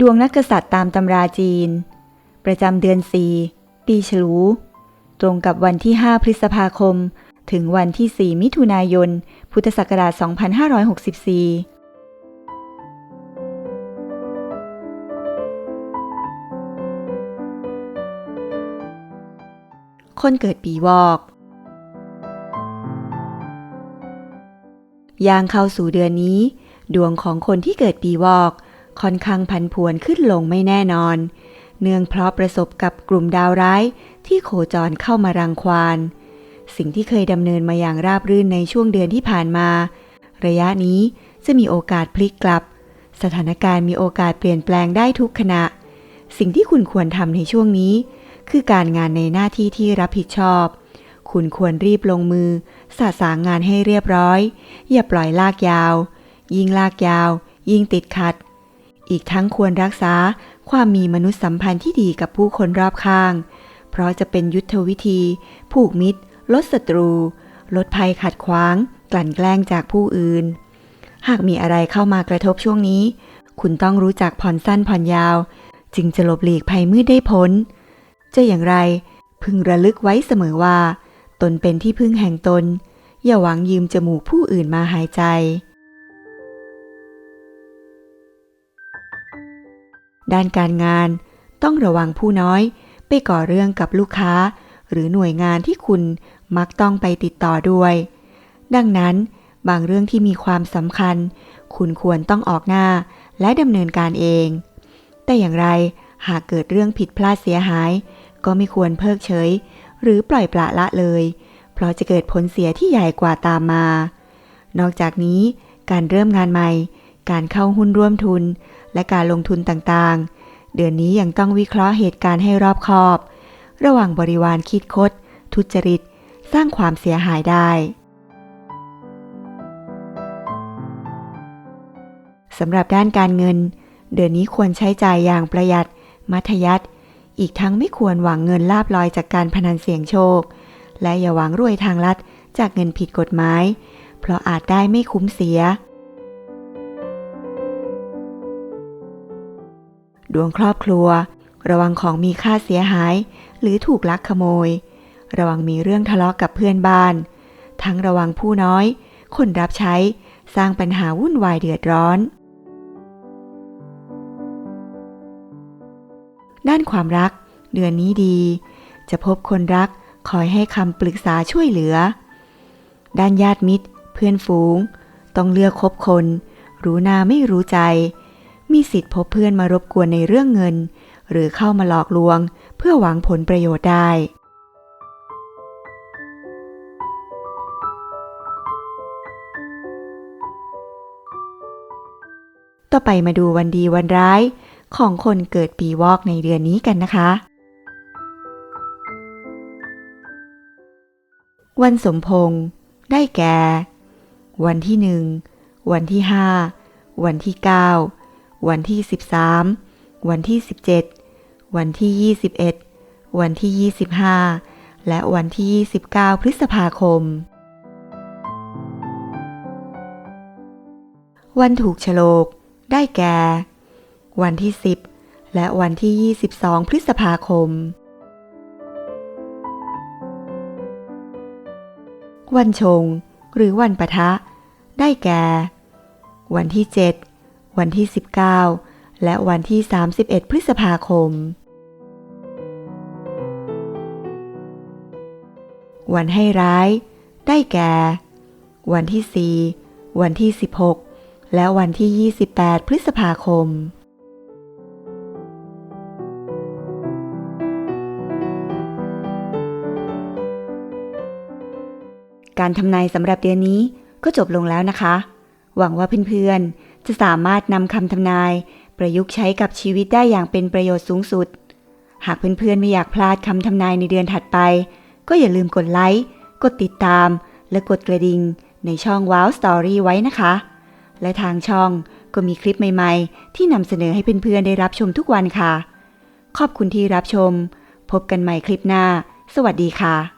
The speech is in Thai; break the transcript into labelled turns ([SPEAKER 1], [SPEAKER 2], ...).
[SPEAKER 1] ดวงนักกษัตริย์ตามตำราจีน ประจำเดือน4ปีฉลู ตรงกับวันที่ 5 พฤษภาคม ถึงวันที่ 4 มิถุนายน พุทธศักราช 2564คนเกิดปีวอกย่างเข้าสู่เดือนนี้ ดวงของคนที่เกิดปีวอก ค่อนข้างผันผวนขึ้นลงไม่แน่นอน เนื่องเพราะประสบกับกลุ่มดาวร้ายที่โคจรเข้ามารังควาน สิ่งที่เคยดำเนินมาอย่างราบรื่นในช่วงเดือนที่ผ่านมา ระยะนี้จะมีโอกาสพลิกกลับ สถานการณ์มีโอกาสเปลี่ยนแปลงได้ทุกขณะ สิ่งที่คุณควรทำในช่วงนี้ คือการงานในหน้าที่ที่รับผิดชอบ คุณควรรีบลงมือสะสางงานให้เรียบร้อย อย่าปล่อยลากยาว ยิ่งลากยาว ยิ่งติดขัด อีกทั้งควรรักษาความมีมนุษยสัมพันธ์ที่ดีกับผู้คนรอบข้าง เพราะจะเป็นยุทธวิธี ผูกมิตร ลดศัตรู ลดภัยขัดขวาง กลั่นแกล้งจากผู้อื่น หากมีอะไรเข้ามากระทบช่วงนี้ คุณต้องรู้จักผ่อนสั้นผ่อนยาว จึงจะหลบหลีกภัยมืดได้พ้น จะอย่างไร พึงระลึกไว้เสมอว่า ตนเป็นที่พึ่งแห่งตน อย่าหวังยืมจมูกผู้อื่นมาหายใจ ด้านการงานต้องระวังผู้น้อย ไปก่อเรื่องกับลูกค้า หรือหน่วยงานที่คุณมักต้องไปติดต่อด้วย ดังนั้น บางเรื่องที่มีความสำคัญ คุณควรต้องออกหน้าและดำเนินการเอง แต่อย่างไรหากเกิดเรื่องผิดพลาดเสียหาย ก็ไม่ควรเพิกเฉย หรือปล่อยปละละเลย เพราะจะเกิดผลเสียที่ใหญ่กว่าตามมา นอกจากนี้การเริ่มงานใหม่ การเข้าหุ้นร่วมทุน และการลงทุนต่างๆ เดือนนี้ยังต้องวิเคราะห์เหตุการณ์ให้รอบคอบ ระหว่างบริวารคิดคด ทุจริต สร้างความเสียหายได้สำหรับด้านการเงิน เดือนนี้ควรใช้จ่ายอย่างประหยัด มัธยัติอีกทั้งไม่ควรหวังเงินลาบลอยจากการพนันเสี่ยงโชค และอย่าหวังรวยทางลัดจากเงินผิดกฎหมาย เพราะอาจได้ไม่คุ้มเสีย ดวงครอบครัว ระวังของมีค่าเสียหาย หรือถูกลักขโมย ระวังมีเรื่องทะเลาะกับเพื่อนบ้าน ทั้งระวังผู้น้อย คนรับใช้สร้างปัญหาวุ่นวายเดือดร้อน ด้านความรัก เดือนนี้ดี จะพบคนรักคอยให้คำปรึกษาช่วยเหลือ ด้านญาติมิตร เพื่อนฝูง ต้องเลือกคบคน รู้หน้าไม่รู้ใจ มีสิทธิ์พบเพื่อนมารบกวนในเรื่องเงิน หรือเข้ามาหลอกลวง เพื่อหวังผลประโยชน์ได้ ต่อไปมาดูวันดีวันร้ายของคนเกิดปีวอกในเดือนนี้กันนะคะ วันสมพงษ์ได้แก่ วันที่หนึ่ง วันที่ห้า วันที่เก้า วันที่สิบสามวันที่สิบเจ็ดวันที่ยี่สิบเอ็ดวันที่ยี่สิบห้าและวันที่ยี่สิบเก้าพฤษภาคม วันถูกฉลก ได้แก่ วันที่ 10 และวันที่ 22 พฤษภาคม วันชง หรือวันปะทะ ได้แก่ วันที่ 7 วันที่ 19 และวันที่ 31 พฤษภาคม วันให้ร้าย ได้แก่ วันที่ 4 วันที่ 16 และวันที่ 28 พฤษภาคมการทำนายสำหรับเดือนนี้ก็จบลงแล้วนะคะ หวังว่าเพื่อนๆ จะสามารถนำคำทำนาย ประยุกต์ใช้กับชีวิตได้อย่างเป็นประโยชน์สูงสุด หากเพื่อนๆไม่อยากพลาดคำทำนายในเดือนถัดไป ก็อย่าลืมกดไลค์ กดติดตาม และกดกระดิ่งในช่อง Wow Story ไว้นะคะ และทางช่องก็มีคลิปใหม่ๆ ที่นำเสนอให้เพื่อนๆได้รับชมทุกวันค่ะ ขอบคุณที่รับชม พบกันใหม่คลิปหน้า สวัสดีค่ะ